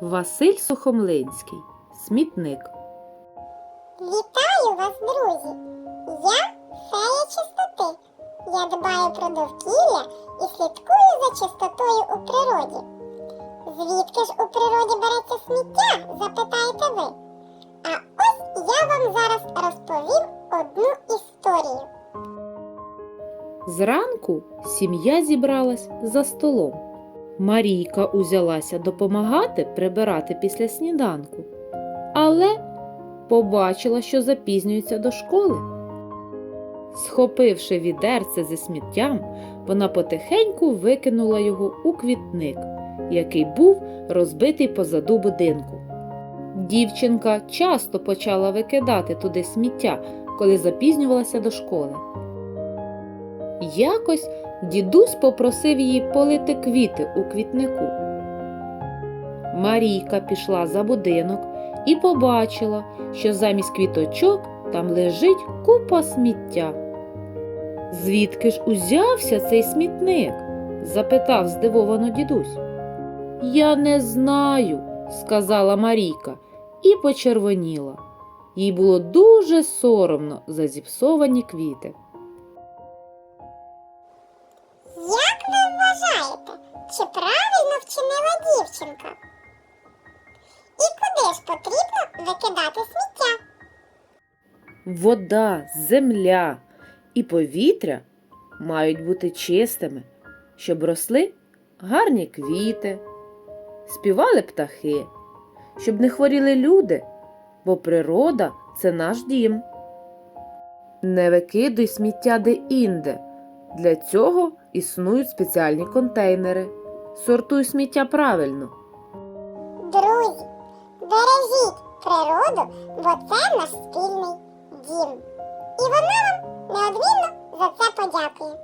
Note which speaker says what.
Speaker 1: Василь Сухомлинський. Смітник.
Speaker 2: Вітаю вас, друзі! Я фея чистоти. Я дбаю про довкілля і слідкую за чистотою у природі. Звідки ж у природі береться сміття? запитаєте ви. А ось я вам зараз розповім одну історію.
Speaker 1: Зранку сім'я зібралась за столом. Марійка узялася допомагати прибирати після сніданку, але побачила, що запізнюється до школи. Схопивши відерце зі сміттям, вона потихеньку викинула його у квітник, який був розбитий позаду будинку. Дівчинка часто почала викидати туди сміття, коли запізнювалася до школи. Якось дідусь попросив її полити квіти у квітнику. Марійка пішла за будинок і побачила, що замість квіточок там лежить купа сміття. Звідки ж узявся цей смітник? запитав здивовано дідусь. Я не знаю, сказала Марійка і почервоніла. Їй було дуже соромно за зіпсовані квіти.
Speaker 2: Чи правильно вчинила дівчинка? І куди ж потрібно викидати сміття?
Speaker 1: Вода, земля і повітря мають бути чистими, щоб росли гарні квіти, співали птахи, щоб не хворіли люди, бо природа це наш дім. Не викидуй сміття де-інде. Для цього існують спеціальні контейнери. Сортуй сміття правильно.
Speaker 2: Друзі, бережіть природу, бо це наш спільний дім. І вона вам неодмінно за це подякує.